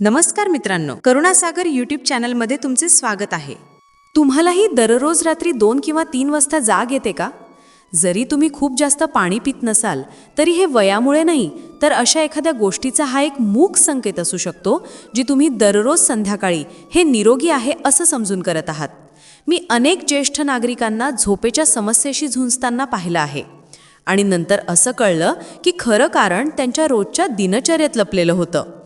नमस्कार मित्रांनो करुणासागर यूट्यूब चॅनलमध्ये तुमचे स्वागत आहे. तुम्हालाही दररोज रात्री दोन किंवा तीन वाजता जाग येते का? जरी तुम्ही खूप जास्त पाणी पित नसाल तरी हे वयामुळे नाही तर अशा एखाद्या गोष्टीचा हा एक मूक संकेत असू शकतो जी तुम्ही दररोज संध्याकाळी हे निरोगी आहे असं समजून करत आहात. मी अनेक ज्येष्ठ नागरिकांना झोपेच्या समस्येशी झुंजताना पाहिलं आहे. आणि नंतर असं कळलं की खरं कारण त्यांच्या रोजच्या दिनचर्येत लपलेलं होतं.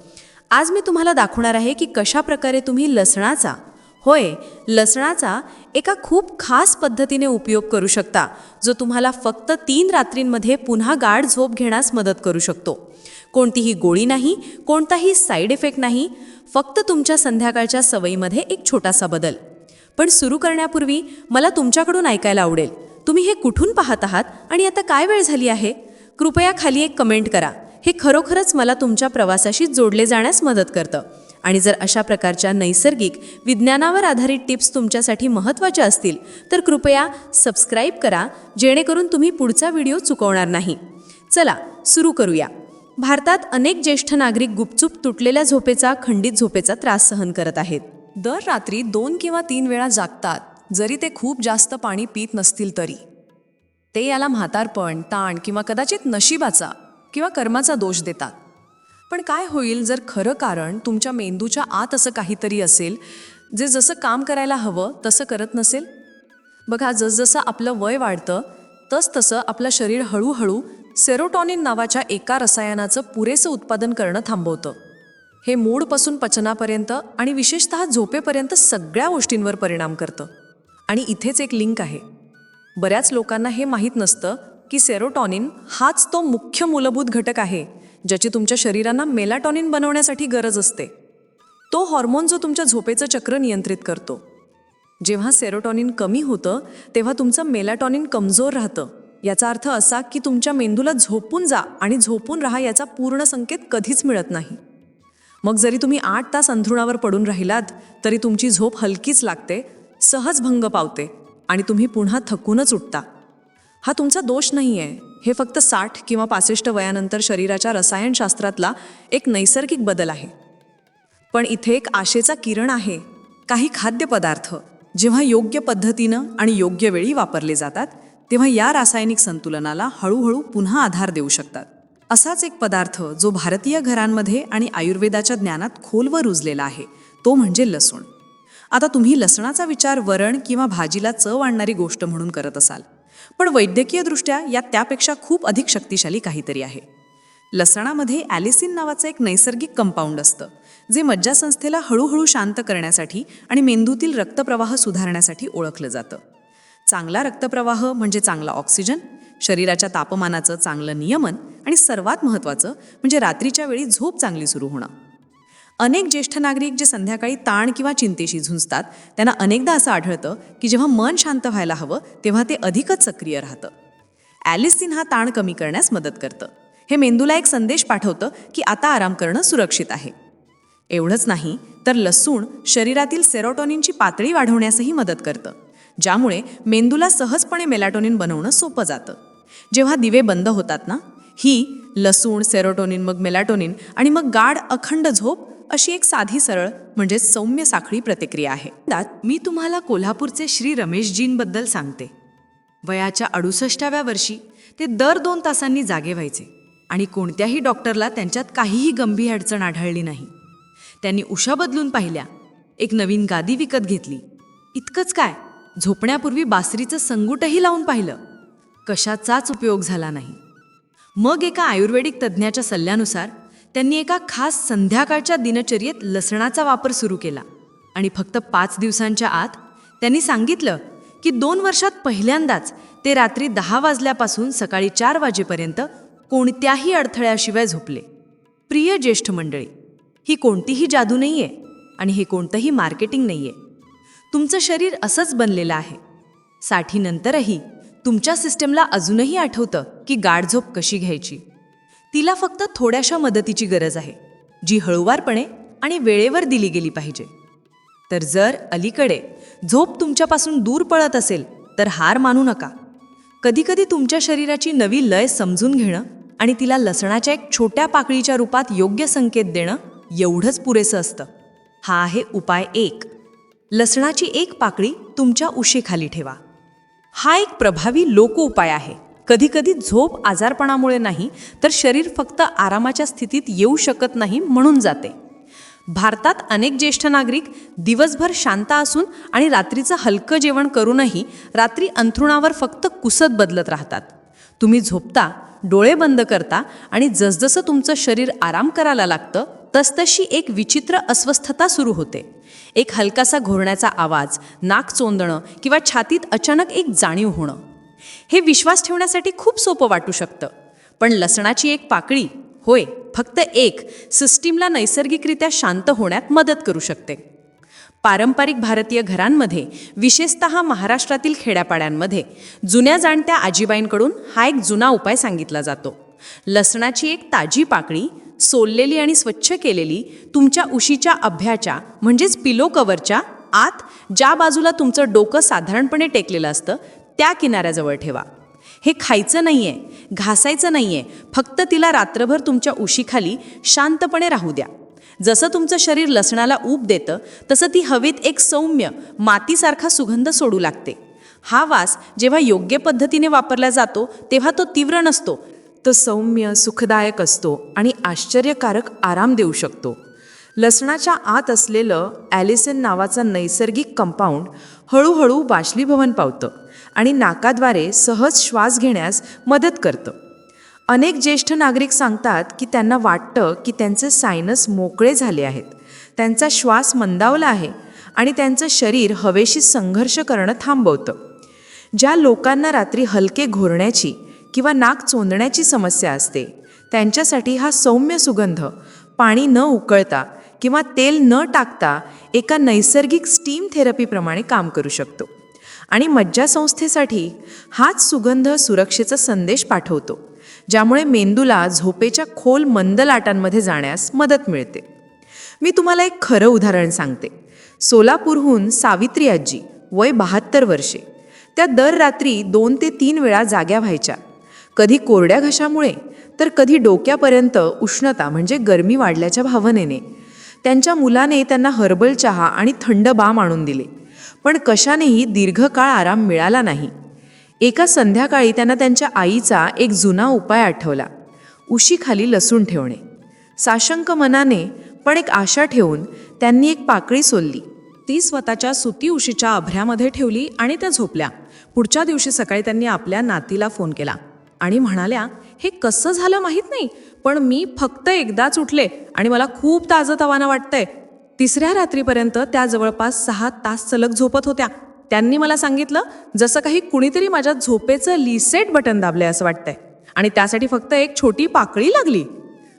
आज मी तुम्हाला दाखवणार आहे की कशा प्रकारे तुम्ही लसणाचा होय लसणाचा एका खूप खास पद्धतीने उपयोग करू शकता जो तुम्हाला फक्त तीन रात्रींमध्ये पुन्हा गाढ झोप घेण्यास मदत करू शकतो. कोणतीही गोळी नाही कोणताही साईड इफेक्ट नाही फक्त तुमच्या संध्याकाळच्या सवयीमध्ये एक छोटासा बदल. पण सुरू करण्यापूर्वी मला तुमच्याकडून ऐकायला आवडेल. तुम्ही हे कुठून पाहत आहात आणि आता काय वेळ झाली आहे? कृपया खाली एक कमेंट करा. हे खरोखरच मला तुमच्या प्रवासाशी जोडले जाण्यास मदत करतं. आणि जर अशा प्रकारच्या नैसर्गिक विज्ञानावर आधारित टिप्स तुमच्यासाठी महत्त्वाच्या असतील तर कृपया सबस्क्राईब करा जेणेकरून तुम्ही पुढचा व्हिडिओ चुकवणार नाही. चला सुरू करूया. भारतात अनेक ज्येष्ठ नागरिक गुपचूप तुटलेल्या झोपेचा खंडित झोपेचा त्रास सहन करत आहेत. दर रात्री दोन किंवा तीन वेळा जागतात जरी ते खूप जास्त पाणी पित नसतील तरी. ते याला म्हातारपण ताण किंवा कदाचित नशिबाचा किंवा कर्माचा दोष देतात. पण काय होईल जर खरं कारण तुमच्या मेंदूच्या आत असं काहीतरी असेल जे जसं काम करायला हवं तसं करत नसेल? बघा जसजसं आपलं वय वाढतं तसतसं आपलं शरीर हळूहळू सेरोटॉनिन नावाच्या एका रसायनाचं पुरेसं उत्पादन करणं थांबवतं. हे मूडपासून पचनापर्यंत आणि विशेषतः झोपेपर्यंत सगळ्या गोष्टींवर परिणाम करतं. आणि इथेच एक लिंक आहे. बऱ्याच लोकांना हे माहीत नसतं की सेरोटॉनिन हाच तो मुख्य मूलभूत घटक आहे ज्याची तुमच्या शरीरांना मेलाटॉनिन बनवण्यासाठी गरज असते. तो हॉर्मोन जो तुमच्या झोपेचं चक्र नियंत्रित करतो. जेव्हा सेरोटॉनिन कमी होतं तेव्हा तुमचं मेलाटॉनिन कमजोर राहतं. याचा अर्थ असा की तुमच्या मेंदूला झोपून जा आणि झोपून राहा याचा पूर्ण संकेत कधीच मिळत नाही. मग जरी तुम्ही आठ तास अंथरुणावर पडून राहिलात तरी तुमची झोप हलकीच लागते सहज भंग पावते आणि तुम्ही पुन्हा थकूनच उठता. हा तुमचा दोष नाही आहे हे फक्त साठ किंवा पासष्ट वयानंतर शरीराच्या रसायनशास्त्रातला एक नैसर्गिक बदल आहे. पण इथे एक आशेचा किरण आहे. काही खाद्यपदार्थ जेव्हा योग्य पद्धतीनं आणि योग्य वेळी वापरले जातात तेव्हा या रासायनिक संतुलनाला हळूहळू पुन्हा आधार देऊ शकतात. असाच एक पदार्थ जो भारतीय घरांमध्ये आणि आयुर्वेदाच्या ज्ञानात खोलवर रुजलेला आहे तो म्हणजे लसूण. आता तुम्ही लसणाचा विचार वरण किंवा भाजीला चव आणणारी गोष्ट म्हणून करत असाल. पण वैद्यकीयदृष्ट्या यात त्यापेक्षा खूप अधिक शक्तिशाली काहीतरी आहे. लसणामध्ये ॲलिसिन नावाचं एक नैसर्गिक कंपाऊंड असतं जे मज्जासंस्थेला हळूहळू शांत करण्यासाठी आणि मेंदूतील रक्तप्रवाह सुधारण्यासाठी ओळखलं जातं. चांगला रक्तप्रवाह म्हणजे चांगला ऑक्सिजन शरीराच्या तापमानाचं चांगलं नियमन आणि सर्वात महत्त्वाचं म्हणजे रात्रीच्या वेळी झोप चांगली सुरू होणं. अनेक ज्येष्ठ नागरिक जे संध्याकाळी ताण किंवा चिंतेशी झुंजतात त्यांना अनेकदा असं आढळतं की जेव्हा मन शांत व्हायला हवं तेव्हा ते अधिकच सक्रिय राहतं. ॲलिसिन हा ताण कमी करण्यास मदत करतं. हे मेंदूला एक संदेश पाठवतं की आता आराम करणं सुरक्षित आहे. एवढंच नाही तर लसूण शरीरातील सेरोटॉनिनची पातळी वाढवण्यासही मदत करतं ज्यामुळे मेंदूला सहजपणे मेलाटोनिन बनवणं सोपं जातं. जेव्हा दिवे बंद होतात ना ही लसूण सेरोटोनिन मग मेलाटोनिन आणि मग गाढ अखंड झोप अशी एक साधी सरळ म्हणजे सौम्य साखळी प्रतिक्रिया आहे. त्यात मी तुम्हाला कोल्हापूरचे श्री रमेशजींबद्दल सांगते. वयाच्या अडुसष्टाव्या वर्षी ते दर दोन तासांनी जागे व्हायचे आणि कोणत्याही डॉक्टरला त्यांच्यात काहीही गंभीर अडचण आढळली नाही. त्यांनी उशा बदलून पाहिल्या एक नवीन गादी विकत घेतली. इतकंच काय? झोपण्यापूर्वी बासरीचं संगूटही लावून पाहिलं. कशाचाच उपयोग झाला नाही. मग एका आयुर्वेदिक तज्ज्ञाच्या सल्ल्यानुसार त्यांनी एका खास संध्याकाळच्या दिनचर्येत लसणाचा वापर सुरू केला. आणि फक्त पाच दिवसांच्या आत त्यांनी सांगितलं की दोन वर्षात पहिल्यांदाच ते रात्री दहा वाजल्यापासून सकाळी चार वाजेपर्यंत कोणत्याही अडथळ्याशिवाय झोपले. प्रिय ज्येष्ठ मंडळी ही कोणतीही जादू नाही आहे आणि हे कोणतंही मार्केटिंग नाही आहे तुमचं शरीर असंच बनलेलं आहे. साठीनंतरही तुमच्या सिस्टमला अजूनही आठवतं की गाढझोप कशी घ्यायची? तिला फक्त थोड्याशा मदतीची गरज आहे जी हळूवारपणे आणि वेळेवर दिली गेली पाहिजे. तर जर अलीकडे झोप तुमच्यापासून दूर पळत असेल तर हार मानू नका. कधीकधी तुमच्या शरीराची नवी लय समजून घेणं आणि तिला लसणाच्या एक छोट्या पाकळीच्या रूपात योग्य संकेत देणं एवढंच पुरेसं असतं. हा आहे उपाय एक. लसणाची एक पाकळी तुमच्या उशीखाली ठेवा. हा एक प्रभावी लोक उपाय आहे. कधीकधी झोप आजारपणामुळे नाही तर शरीर फक्त आरामाच्या स्थितीत येऊ शकत नाही म्हणून जाते. भारतात अनेक ज्येष्ठ नागरिक दिवसभर शांत असून आणि रात्रीचं हलकं जेवण करूनही रात्री अंथरुणावर फक्त कुसत बदलत राहतात. तुम्ही झोपता डोळे बंद करता आणि जसजसं तुमचं शरीर आराम करायला लागतं तसतशी एक विचित्र अस्वस्थता सुरू होते. एक हलकासा घोरण्याचा आवाज नाक चोंदणं किंवा छातीत अचानक एक जाणीव होणं. हे विश्वास ठेवण्यासाठी खूप सोपं वाटू शकतं. पण लसणाची एक पाकळी होय फक्त एक सिस्टीमला नैसर्गिकरित्या शांत होण्यात मदत करू शकते. पारंपरिक भारतीय घरांमध्ये विशेषत महाराष्ट्रातील खेड्यापाड्यांमध्ये जुन्या जाणत्या आजीबाईंकडून हा एक जुना उपाय सांगितला जातो. लसणाची एक ताजी पाकळी सोललेली आणि स्वच्छ केलेली तुमच्या उशीच्या अभ्याच्या म्हणजेच पिलो कवरच्या आत ज्या बाजूला तुमचं डोकं साधारणपणे टेकलेलं असतं त्या किनाऱ्याजवळ ठेवा. हे खायचं नाही आहे घासायचं नाही आहे फक्त तिला रात्रभर तुमच्या उशीखाली शांतपणे राहू द्या. जसं तुमचं शरीर लसणाला ऊब देतं तसं ती हवेत एक सौम्य मातीसारखा सुगंध सोडू लागते. हा वास जेव्हा योग्य पद्धतीने वापरला जातो तेव्हा तो तीव्र नसतो तो सौम्य सुखदायक असतो आणि आश्चर्यकारक आराम देऊ शकतो. लसणाच्या आत असलेलं ॲलिसन नावाचं नैसर्गिक कंपाऊंड हळूहळू बाष्लीभवन पावतं. आणि नाकाद्वारे सहज श्वास घेण्यास मदत करतं. अनेक ज्येष्ठ नागरिक सांगतात की त्यांना वाटतं की त्यांचे सायनस मोकळे झाले आहेत. त्यांचा श्वास मंदावला आहे आणि त्यांचं शरीर हवेशी संघर्ष करणं थांबवतं. ज्या लोकांना रात्री हलके घोरण्याची किंवा नाक चोंदण्याची समस्या असते त्यांच्यासाठी हा सौम्य सुगंध पाणी न उकळता किंवा तेल न टाकता एका नैसर्गिक स्टीम थेरपीप्रमाणे काम करू शकतो. आणि मज्जासंस्थेसाठी हाच सुगंध सुरक्षेचा संदेश पाठवतो ज्यामुळे मेंदूला झोपेच्या खोल मंद लाटांमध्ये जाण्यास मदत मिळते. मी तुम्हाला एक खरं उदाहरण सांगते. सोलापूरहून सावित्री आजी वय बहात्तर वर्षे त्या दर रात्री दोन ते तीन वेळा जाग्या व्हायच्या. कधी कोरड्या घशामुळे तर कधी डोक्यापर्यंत उष्णता म्हणजे गरमी वाढल्याच्या भावनेने. त्यांच्या मुलाने त्यांना हर्बल चहा आणि थंड बाम आणून दिले. पण कशानेही दीर्घकाळ आराम मिळाला नाही. एका संध्याकाळी त्यांना त्यांच्या आईचा एक जुना उपाय आठवला. उशीखाली लसूण ठेवणे. साशंक मनाने पण एक आशा ठेवून त्यांनी एक पाकळी सोलली. ती स्वतःच्या सुती उशीच्या अभ्र्यामध्ये ठेवली आणि त्या झोपल्या. पुढच्या दिवशी सकाळी त्यांनी आपल्या नातीला फोन केला आणि म्हणाल्या हे कसं झालं माहीत नाही पण मी फक्त एकदाच उठले आणि मला खूप ताजं वाटतंय. तिसऱ्या रात्रीपर्यंत त्या जवळपास सहा तास सलग झोपत होत्या. त्यांनी मला सांगितलं जसं काही कुणीतरी माझ्या झोपेचं लिसेट बटन दाबलंय असं वाटतंय. आणि त्यासाठी फक्त एक छोटी पाकळी लागली.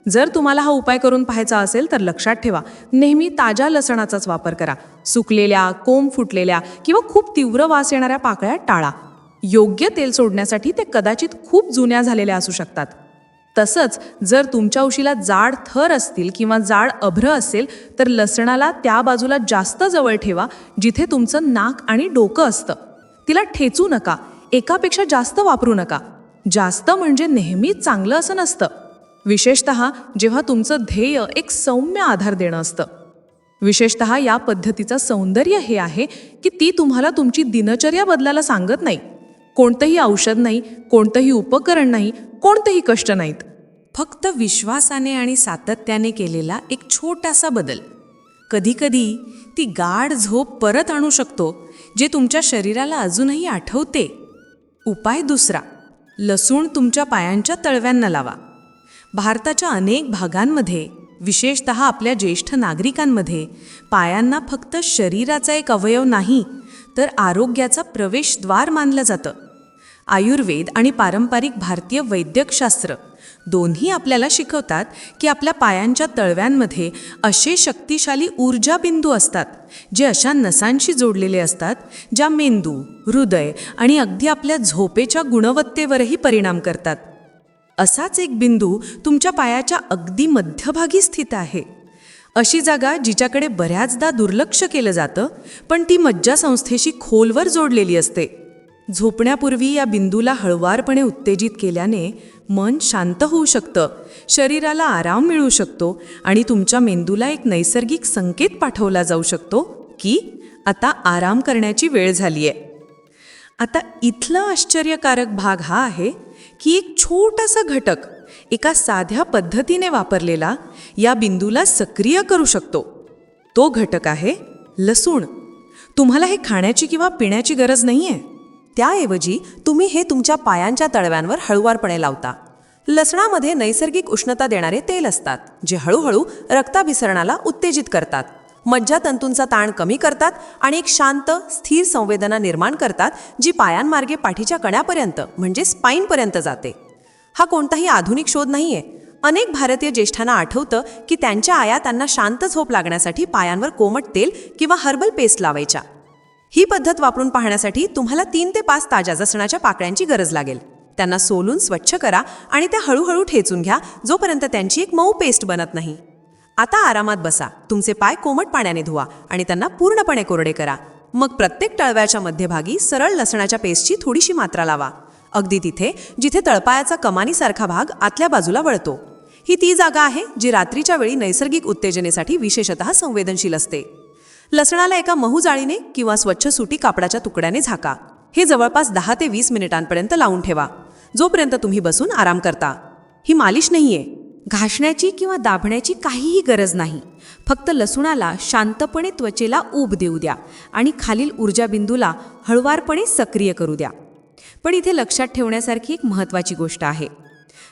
जर तुम्हाला हा उपाय करून पाहायचा असेल तर लक्षात ठेवा. नेहमी ताज्या लसणाचाच वापर करा. सुकलेल्या कोंब फुटलेल्या किंवा खूप तीव्र वास येणाऱ्या पाकळ्या टाळा. योग्य तेल सोडण्यासाठी ते कदाचित खूप जुन्या झालेल्या असू शकतात. तसंच जर तुमच्या उशीला जाड थर असतील किंवा जाड अभ्र असेल तर लसणाला त्या बाजूला जास्त जवळ ठेवा जिथे तुमचं नाक आणि डोकं असतं. तिला ठेचू नका. एकापेक्षा जास्त वापरू नका. जास्त म्हणजे नेहमीच चांगलं असं नसतं. विशेषत जेव्हा तुमचं ध्येय एक सौम्य आधार देणं असतं. विशेषत या पद्धतीचं सौंदर्य हे आहे की ती तुम्हाला तुमची दिनचर्या बदलायला सांगत नाही. कोणतंही औषध नाही कोणतंही उपकरण नाही कोणतेही कष्ट नाहीत. फक्त विश्वासाने आणि सातत्याने केलेला एक छोटासा बदल. कधीकधी ती गाढ झोप परत आणू शकतो जे तुमच्या शरीराला अजूनही आठवते. उपाय दुसरा लसूण तुमच्या पायांच्या तळव्यांना लावा. भारताच्या अनेक भागांमध्ये विशेषत आपल्या ज्येष्ठ नागरिकांमध्ये पायांना फक्त शरीराचा एक अवयव नाही तर आरोग्याचा प्रवेशद्वार मानलं जातं. आयुर्वेद आणि पारंपरिक भारतीय वैद्यकशास्त्र दोन्ही आपल्याला शिकवतात की आपल्या पायांच्या तळव्यांमध्ये असे शक्तिशाली ऊर्जा बिंदू असतात जे अशा नसांशी जोडलेले असतात ज्या मेंदू हृदय आणि अगदी आपल्या झोपेच्या गुणवत्तेवरही परिणाम करतात. असाच एक बिंदू तुमच्या पायाच्या अगदी मध्यभागी स्थित आहे. अशी जागा जिच्याकडे बऱ्याचदा दुर्लक्ष केलं जातं पण ती मज्जासंस्थेशी खोलवर जोडलेली असते. झोपण्यापूर्वी या बिंदूला हळवारपणे उत्तेजित केल्याने मन शांत होऊ शकतं शरीराला आराम मिळू शकतो आणि तुमच्या मेंदूला एक नैसर्गिक संकेत पाठवला जाऊ शकतो की आता आराम करण्याची वेळ झाली आहे आता इथला आश्चर्यकारक भाग हा आहे की एक छोटासा घटक एका साध्या पद्धतीने वापरलेला या बिंदूला सक्रिय करू शकतो. तो घटक आहे लसूण. तुम्हाला हे खाण्याची किंवा पिण्याची गरज नाही आहे त्याऐवजी तुम्ही हे तुमच्या पायांच्या तळव्यांवर हळुवारपणे लावता. लसणामध्ये नैसर्गिक उष्णता देणारे तेल असतात जे हळूहळू रक्ताभिसरणाला उत्तेजित करतात. मज्जातंतूंचा ताण कमी करतात आणि एक शांत स्थिर संवेदना निर्माण करतात जी पायांमार्गे पाठीच्या कण्यापर्यंत म्हणजे स्पाईनपर्यंत जाते. हा कोणताही आधुनिक शोध नाहीये. अनेक भारतीय ज्येष्ठांना आठवतं की त्यांच्या आया त्यांना शांत झोप लागण्यासाठी पायांवर कोमट तेल किंवा हर्बल पेस्ट लावायच्या. ही पद्धत वापरून पाहण्यासाठी तुम्हाला तीन ते पाच ताज्या लसणाच्या पाकळ्यांची गरज लागेल. त्यांना सोलून स्वच्छ करा आणि त्या हळूहळू ठेचून घ्या जोपर्यंत त्यांची एक मऊ पेस्ट बनत नाही. आता आरामात बसा. तुमचे पाय कोमट पाण्याने धुवा आणि त्यांना पूर्णपणे कोरडे करा. मग प्रत्येक टळव्याच्या मध्यभागी सरळ लसणाच्या पेस्टची थोडीशी मात्रा लावा. अगदी तिथे जिथे तळपायाचा कमानीसारखा भाग आतल्या बाजूला वळतो. ही ती जागा आहे जी रात्रीच्या वेळी नैसर्गिक उत्तेजनेसाठी विशेषतः संवेदनशील असते. लसणाला एका महू जाळीने किंवा स्वच्छ सुटी कापडाच्या तुकड्याने झाका. हे जवळपास दहा ते वीस मिनिटांपर्यंत लावून ठेवा. जोपर्यंत तुम्ही बसून आराम करता. ही मालिश नाहीये. घासण्याची किंवा दाबण्याची काहीही गरज नाही. फक्त लसूणाला शांतपणे त्वचेला ऊब देऊ द्या आणि खालील ऊर्जा बिंदूला हळवारपणे सक्रिय करू द्या. पण इथे लक्षात ठेवण्यासारखी एक महत्त्वाची गोष्ट आहे.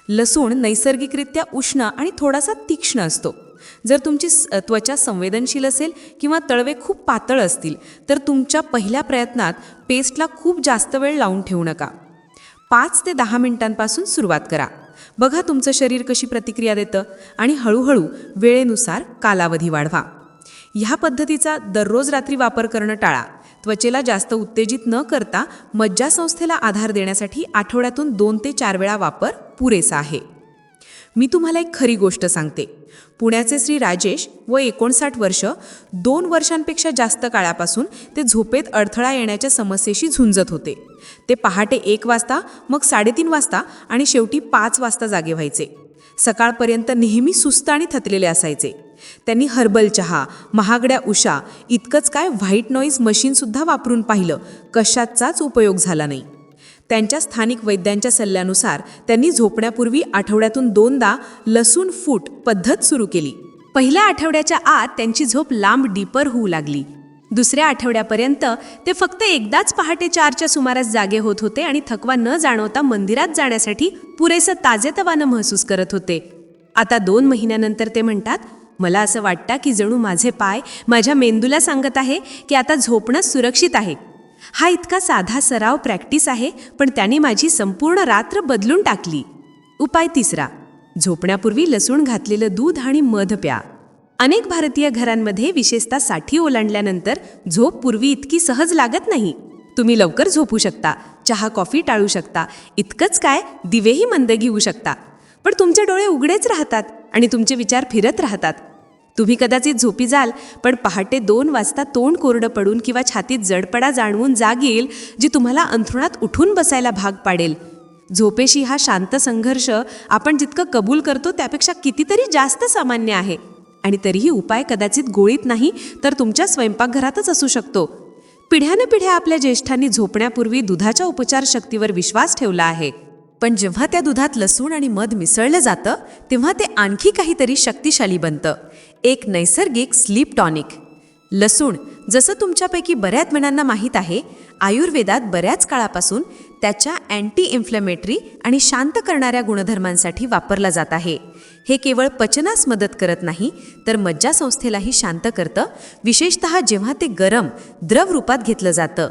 लसूण नैसर्गिकरित्या उष्ण आणि थोडासा तीक्ष्ण असतो. जर तुमची स- त्वचा संवेदनशील असेल किंवा तळवे खूप पातळ असतील तर तुमच्या पहिल्या प्रयत्नात पेस्टला खूप जास्त वेळ लावून ठेवू नका. पाच ते दहा मिनिटांपासून सुरुवात करा. बघा तुमचं शरीर कशी प्रतिक्रिया देतं आणि हळूहळू वेळेनुसार कालावधी वाढवा. ह्या पद्धतीचा दररोज रात्री वापर करणं टाळा. त्वचेला जास्त उत्तेजित न करता मज्जासंस्थेला आधार देण्यासाठी आठवड्यातून दोन ते चार वेळा वापर पुरेसा आहे. मी तुम्हाला एक खरी गोष्ट सांगते. पुण्याचे श्री राजेश व एकोणसाठ वर्ष दोन वर्षांपेक्षा जास्त काळापासून ते झोपेत अडथळा येण्याच्या समस्येशी झुंजत होते. ते पहाटे एक वाजता मग साडेतीन वाजता आणि शेवटी पाच वाजता जागे व्हायचे. सकाळपर्यंत नेहमी सुस्त आणि थकलेले असायचे. त्यांनी हर्बल चहा महागड्या उषा इतकंच काय व्हाईट नॉईज मशीनसुद्धा वापरून पाहिलं कशाचाच उपयोग झाला नाही. त्यांच्या स्थानिक वैद्यांच्या सल्ल्यानुसार त्यांनी झोपण्यापूर्वी आठवड्यातून दोनदा लसूण फूट पद्धत सुरू केली. पहिल्या आठवड्याच्या आत त्यांची झोप लांब डीपर होऊ लागली. दुसऱ्या आठवड्यापर्यंत ते फक्त एकदाच पहाटे चारच्या सुमारास जागे होत होते आणि थकवा न जाणवता मंदिरात जाण्यासाठी पुरेसं ताजेतवानं महसूस करत होते. आता दोन महिन्यानंतर ते म्हणतात मला असं वाटतं की जणू माझे पाय माझ्या मेंदूला सांगत आहे की आता झोपणं सुरक्षित आहे. हा इतका साधा सराव प्रॅक्टिस आहे पण त्याने माझी संपूर्ण रात्र बदलून टाकली. उपाय तिसरा झोपण्यापूर्वी लसूण घातलेलं दूध आणि मध प्या. अनेक भारतीय घरांमध्ये विशेषतः साठी ओलांडल्यानंतर झोप पूर्वी इतकी सहज लागत नाही. तुम्ही लवकर झोपू शकता चहा कॉफी टाळू शकता इतकंच काय दिवेही मंद घेऊ शकता. पण तुमचे डोळे उघडेच राहतात आणि तुमचे विचार फिरत राहतात. तुम्ही कदाचित झोपी जाल पण पहाटे दोन वाजता तोंड कोरडं पडून किंवा छातीत जडपडा जाणवून जाग येईल जी तुम्हाला अंथरुणात उठून बसायला भाग पाडेल. झोपेशी हा शांत संघर्ष आपण जितकं कबूल करतो त्यापेक्षा कितीतरी जास्त सामान्य आहे. आणि तरीही उपाय कदाचित गोळीत नाही तर तुमच्या स्वयंपाकघरातच असू शकतो. पिढ्यानपिढ्या आपल्या ज्येष्ठांनी झोपण्यापूर्वी दुधाच्या उपचार शक्तीवर विश्वास ठेवला आहे. पण जेव्हा त्या दुधात लसूण आणि मध मिसळलं जातं तेव्हा ते आणखी काहीतरी शक्तिशाली बनतं. एक नैसर्गिक स्लीप टॉनिक. लसूण जसं तुमच्यापैकी बऱ्याच जणांना माहीत आहे आयुर्वेदात बऱ्याच काळापासून त्याच्या अँटी इन्फ्लेमेटरी आणि शांत करणाऱ्या गुणधर्मांसाठी वापरला जात आहे. हे केवळ पचनास मदत करत नाही तर मज्जासंस्थेलाही शांत करतं. विशेषत जेव्हा ते गरम द्रव रूपात घेतलं जातं.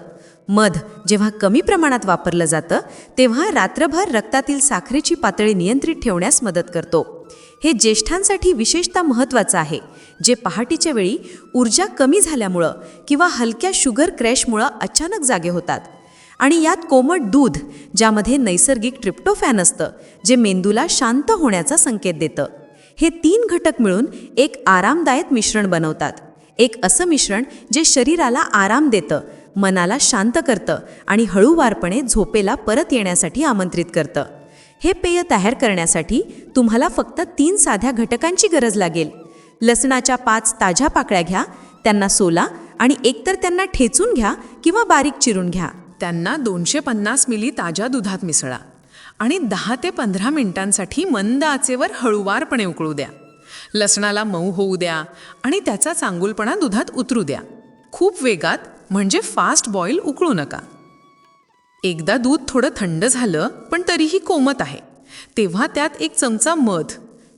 मध जेव्हा कमी प्रमाणात वापरलं जातं तेव्हा रात्रभर रक्तातील साखरेची पातळी नियंत्रित ठेवण्यास मदत करतो. हे ज्येष्ठांसाठी विशेषतः महत्त्वाचं आहे जे पहाटेच्या वेळी ऊर्जा कमी झाल्यामुळं किंवा हलक्या शुगर क्रॅशमुळं अचानक जागे होतात. आणि यात कोमट दूध ज्यामध्ये नैसर्गिक ट्रिप्टोफॅन असतं जे मेंदूला शांत होण्याचा संकेत देतं. हे तीन घटक मिळून एक आरामदायक मिश्रण बनवतात. एक असं मिश्रण जे शरीराला आराम देतं मनाला शांत करतं आणि हळूवारपणे झोपेला परत येण्यासाठी आमंत्रित करतं. हे पेय तयार करण्यासाठी तुम्हाला फक्त तीन साध्या घटकांची गरज लागेल. लसणाच्या पाच ताज्या पाकळ्या घ्या त्यांना सोला आणि एकतर त्यांना ठेचून घ्या किंवा बारीक चिरून घ्या. त्यांना दोनशे पन्नास मिली ताज्या दुधात मिसळा आणि दहा ते पंधरा मिनिटांसाठी मंद आचेवर हळूवारपणे उकळू द्या. लसणाला मऊ होऊ द्या आणि त्याचा चांगुलपणा दुधात उतरू द्या. खूप वेगात म्हणजे फास्ट बॉईल उकळू नका. एकदा दूध थोडं थंड झालं पण तरीही कोमत आहे. तेव्हा त्यात एक चमचा मध.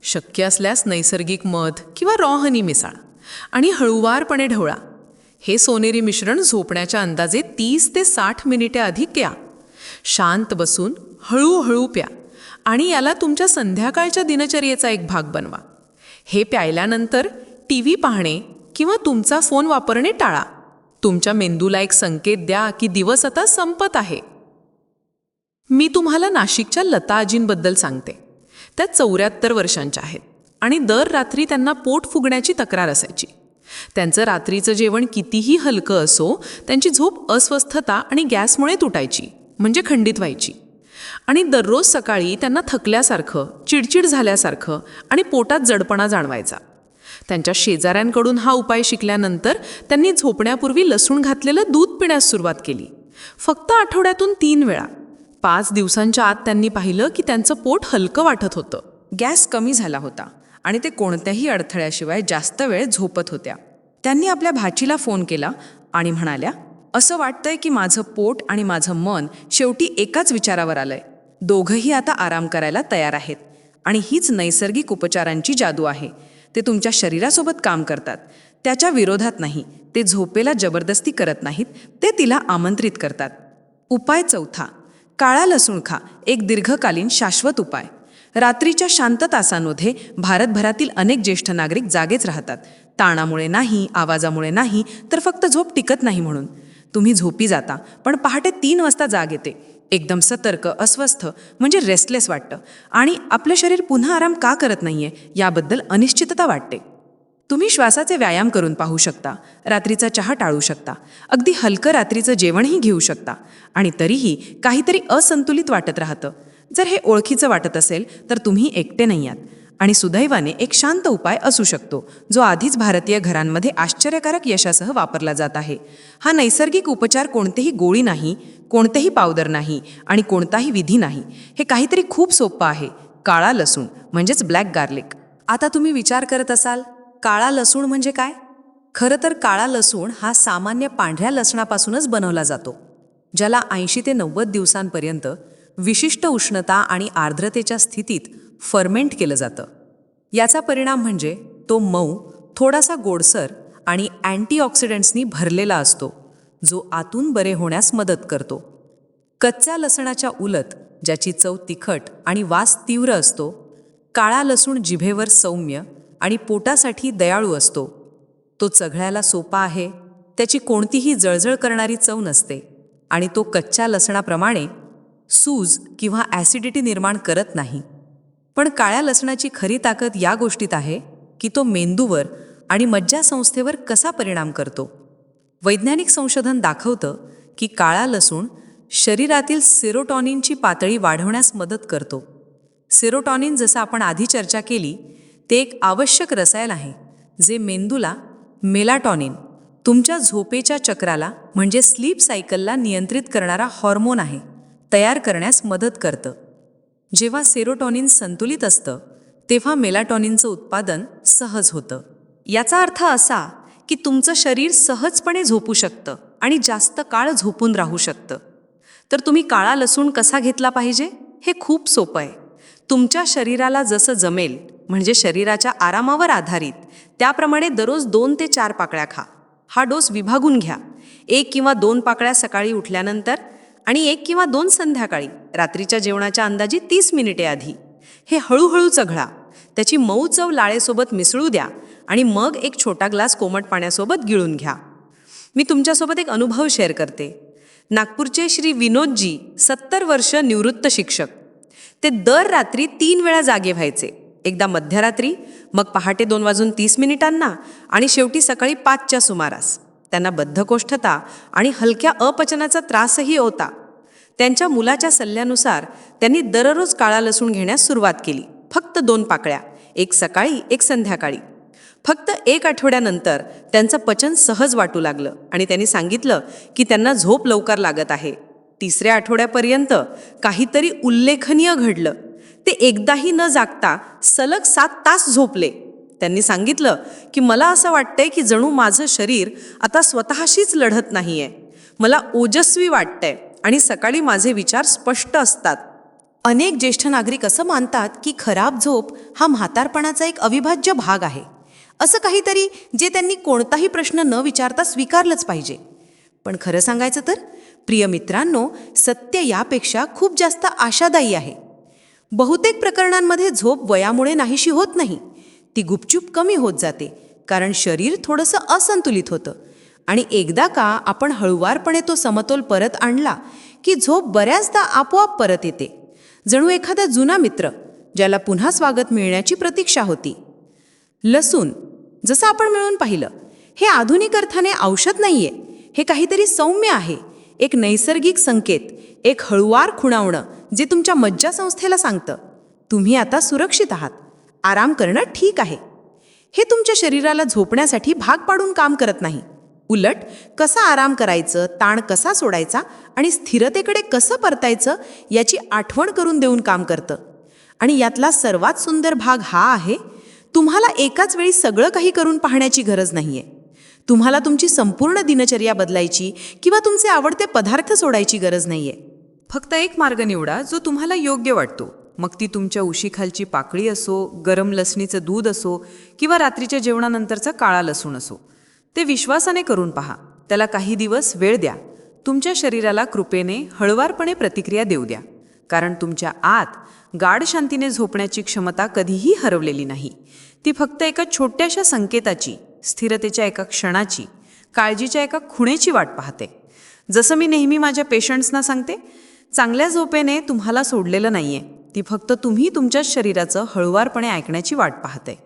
शक्य असल्यास नैसर्गिक मध किंवा रॉ हनी आणि हळूवारपणे ढवळा. हे सोनेरी मिश्रण झोपण्याच्या अंदाजे तीस ते साठ मिनिटे आधी प्या. शांत बसून हळूहळू प्या आणि याला तुमच्या संध्याकाळच्या दिनचर्येचा एक भाग बनवा. हे प्यायल्यानंतर टी व्ही पाहणे किंवा तुमचा फोन वापरणे टाळा. तुमच्या मेंदूला एक संकेत द्या की दिवस आता संपत आहे. मी तुम्हाला नाशिकच्या लता आजींबद्दल सांगते. त्या चौऱ्याहत्तर वर्षांच्या आहेत आणि दर रात्री त्यांना पोट फुगण्याची तक्रार असायची. त्यांचं रात्रीचं जेवण कितीही हलकं असो त्यांची झोप अस्वस्थता आणि गॅसमुळे तुटायची म्हणजे खंडित व्हायची. आणि दररोज सकाळी त्यांना थकल्यासारखं चिडचिड झाल्यासारखं आणि पोटात जडपणा जाणवायचा. त्यांच्या शेजाऱ्यांकडून हा उपाय शिकल्यानंतर त्यांनी झोपण्यापूर्वी लसूण घातलेलं दूध पिण्यास सुरुवात केली. फक्त आठवड्यातून तीन वेळा. पाच दिवसांच्या आत त्यांनी पाहिलं की त्यांचं पोट हलकं वाटत होतं. गॅस कमी झाला होता. आणि ते कोणत्याही अडथळ्याशिवाय जास्त वेळ झोपत होत्या. त्यांनी आपल्या भाचीला फोन केला आणि म्हणाल्या असं वाटतंय की माझं पोट आणि माझं मन शेवटी एकाच विचारावर आलंय. दोघंही आता आराम करायला तयार आहेत. आणि हीच नैसर्गिक उपचारांची जादू आहे. ते तुमच्या शरीरासोबत काम करतात. त्याच्या विरोधात नाही. ते झोपेला जबरदस्ती करत नाहीत. ते तिला आमंत्रित करतात. उपाय चौथा. काळा लसूण खा. एक दीर्घकालीन शाश्वत उपाय. रात्रीच्या शांत तासांमध्ये भारतभरातील अनेक ज्येष्ठ नागरिक जागेच राहतात. ताणामुळे नाही आवाजामुळे नाही तर फक्त झोप टिकत नाही म्हणून. तुम्ही झोपी जाता पण पहाटे तीन वाजता जाग येते. एकदम सतर्क अस्वस्थ म्हणजे रेस्टलेस वाटतं. आणि आपलं शरीर पुन्हा आराम का करत नाहीये याबद्दल अनिश्चितता वाटते. तुम्ही श्वासाचे व्यायाम करून पाहू शकता रात्रीचा चहा टाळू शकता अगदी हलकं रात्रीचं जेवणही घेऊ शकता. आणि तरीही काहीतरी असंतुलित वाटत राहतं. जर हे ओळखीचं वाटत असेल तर तुम्ही एकटे नाही आहात. आणि सुदैवाने एक शांत उपाय असू शकतो जो आधीच भारतीय घरांमध्ये आश्चर्यकारक यशासह वापरला जात आहे. हा नैसर्गिक उपचार कोणतेही गोळी नाही कोणतेही पावडर नाही आणि कोणताही विधी नाही. हे काहीतरी खूप सोपं आहे. काळा लसूण म्हणजेच ब्लॅक गार्लिक. आता तुम्ही विचार करत असाल काळा लसूण म्हणजे काय? खरं तर काळा लसूण हा सामान्य पांढऱ्या लसणापासूनच बनवला जातो ज्याला ऐंशी ते नव्वद दिवसांपर्यंत विशिष्ट उष्णता आणि आर्द्रतेच्या स्थितीत फर्मेंट केलं जातं. याचा परिणाम म्हणजे तो मऊ थोडासा गोडसर आणि अँटीऑक्सिडंट्सनी भरलेला असतो जो आतून बरे होण्यास मदत करतो. कच्च्या लसणाच्या उलट ज्याची चव तिखट आणि वास तीव्र असतो काळा लसूण जिभेवर सौम्य आणि पोटासाठी दयाळू असतो. तो चघळ्याला सोपा आहे त्याची कोणतीही जळजळ करणारी चव नसते आणि तो कच्च्या लसणाप्रमाणे सूज किंवा ॲसिडिटी निर्माण करत नाही. पण काळ्या लसणाची खरी ताकद या गोष्टीत आहे की तो मेंदूवर आणि मज्जासंस्थेवर कसा परिणाम करतो. वैज्ञानिक संशोधन दाखवतं की काळा लसूण शरीरातील सेरोटॉनिनची पातळी वाढवण्यास मदत करतो. सेरोटॉनिन जसं आपण आधी चर्चा केली ते एक आवश्यक रसायन आहे जे मेंदूला मेलाटॉनिन तुमच्या झोपेच्या चक्राला म्हणजे स्लीप सायकलला नियंत्रित करणारा हॉर्मोन आहे. तयार करण्यास मदत करतं. जेव्हा सेरोटॉनिन संतुलित असतं तेव्हा मेलाटॉनिनचं उत्पादन सहज होतं. याचा अर्थ असा की तुमचं शरीर सहजपणे झोपू शकतं आणि जास्त काळ झोपून राहू शकतं. तर तुम्ही काळा लसूण कसा घेतला पाहिजे? हे खूप सोपं आहे. तुमच्या शरीराला जसं जमेल म्हणजे शरीराच्या आरामावर आधारित त्याप्रमाणे दररोज दोन ते चार पाकळ्या खा. हा डोस विभागून घ्या. एक किंवा दोन पाकळ्या सकाळी उठल्यानंतर आणि एक किंवा दोन संध्याकाळी रात्रीच्या जेवणाच्या अंदाजी तीस मिनिटे आधी. हे हळूहळू चघळा. त्याची मऊ चव लाळेसोबत मिसळू द्या आणि मग एक छोटा ग्लास कोमट पाण्यासोबत गिळून घ्या. मी तुमच्यासोबत एक अनुभव शेअर करते. नागपूरचे श्री विनोदजी सत्तर वर्ष निवृत्त शिक्षक. ते दर रात्री तीन वेळा जागे व्हायचे. एकदा मध्यरात्री मग पहाटे दोन वाजून तीस मिनिटांना आणि शेवटी सकाळी पाचच्या सुमारास. त्यांना बद्धकोष्ठता आणि हलक्या अपचनाचा त्रासही होता. त्यांच्या मुलाच्या सल्ल्यानुसार त्यांनी दररोज काळा लसूण घेण्यास सुरुवात केली. फक्त दोन पाकळ्या एक सकाळी एक संध्याकाळी. फक्त एक आठवड्यानंतर त्यांचं पचन सहज वाटू लागलं आणि त्यांनी सांगितलं की त्यांना झोप लवकर लागत आहे. तिसऱ्या आठवड्यापर्यंत काहीतरी उल्लेखनीय घडलं. ते एकदाही न जागता सलग सात तास झोपले. त्यांनी सांगितलं की मला असं वाटतंय की जणू माझं शरीर आता स्वतःशीच लढत नाही आहे मला ओजस्वी वाटतंय आणि सकाळी माझे विचार स्पष्ट असतात. अनेक ज्येष्ठ नागरिक असं मानतात की खराब झोप हा म्हातारपणाचा एक अविभाज्य भाग आहे. असं काहीतरी जे त्यांनी कोणताही प्रश्न न विचारता स्वीकारलंच पाहिजे. पण खरं सांगायचं तर प्रिय मित्रांनो सत्य यापेक्षा खूप जास्त आशादायी आहे. बहुतेक प्रकरणांमध्ये झोप वयामुळे नाहीशी होत नाही. ती गुपचूप कमी होत जाते कारण शरीर थोडंसं असंतुलित होतं. आणि एकदा का आपण हळुवारपणे तो समतोल परत आणला की झोप बऱ्याचदा आपोआप परत येते. जणू एखादा जुना मित्र ज्याला पुन्हा स्वागत मिळण्याची प्रतीक्षा होती. लसूण जसं आपण मिळून पाहिलं हे आधुनिक अर्थाने औषध नाहीये हे काहीतरी सौम्य आहे एक नैसर्गिक संकेत एक हळुवार खुणावणं जे तुमच्या मज्जासंस्थेला सांगतं. तुम्ही आता सुरक्षित आहात. आराम करणं ठीक आहे. हे तुमच्या शरीराला झोपण्यासाठी भाग पाडून काम करत नाही. उलट कसा आराम करायचं ताण कसा सोडायचा आणि स्थिरतेकडे कसं परतायचं याची आठवण करून देऊन काम करतं. आणि यातला सर्वात सुंदर भाग हा आहे तुम्हाला एकाच वेळी सगळं काही करून पाहण्याची गरज नाहीये. तुम्हाला तुमची संपूर्ण दिनचर्या बदलायची किंवा तुमचे आवडते पदार्थ सोडायची गरज नाहीये. फक्त एक मार्ग निवडा जो तुम्हाला योग्य वाटतो. मग ती तुमच्या उशीखालची पाकळी असो गरम लसणीचं दूध असो किंवा रात्रीच्या जेवणानंतरचा काळा लसूण असो ते विश्वासाने करून पहा. त्याला काही दिवस वेळ द्या. तुमच्या शरीराला कृपेने हळवारपणे प्रतिक्रिया देऊ द्या. कारण तुमच्या आत गाढ शांतीने झोपण्याची क्षमता कधीही हरवलेली नाही. ती फक्त एका छोट्याशा संकेताची स्थिरतेच्या एका क्षणाची काळजीच्या एका खुणेची वाट पाहते. जसं मी नेहमी माझ्या पेशंट्सना सांगते चांगल्या झोपेने तुम्हाला सोडलेलं नाहीये. ती फक्त तुम्ही तुमच्याच शरीराचं हळुवारपणे ऐकण्याची वाट पाहते.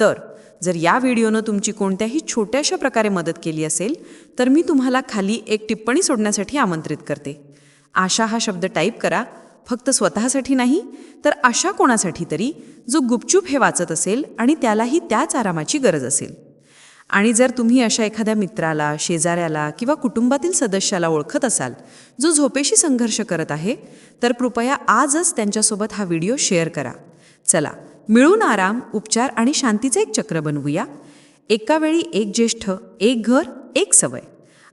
तर जर या व्हिडिओनं तुमची कोणत्याही छोट्याशा प्रकारे मदत केली असेल तर मी तुम्हाला खाली एक टिप्पणी सोडण्यासाठी आमंत्रित करते. आशा हा शब्द टाईप करा फक्त स्वतःसाठी नाही तर अशा कोणासाठी तरी जो गुपचूप हे वाचत असेल आणि त्यालाही त्याच आरामाची गरज असेल. आणि जर तुम्ही अशा एखाद्या मित्राला शेजाऱ्याला किंवा कुटुंबातील सदस्याला ओळखत असाल जो झोपेशी संघर्ष करत आहे तर कृपया आजच त्यांच्यासोबत हा व्हिडिओ शेअर करा. चला मिळून आराम उपचार आणि शांतीचं एक चक्र बनवूया. एका वेळी एक ज्येष्ठ एक घर एक सवय.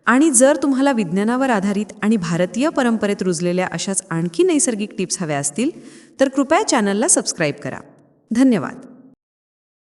आणि जर तुम्हाला विज्ञानावर आधारित आणि भारतीय परंपरेत रुजलेल्या अशाच आणखी नैसर्गिक टिप्स हव्या असतील तर कृपया चॅनलला सबस्क्राईब करा. धन्यवाद.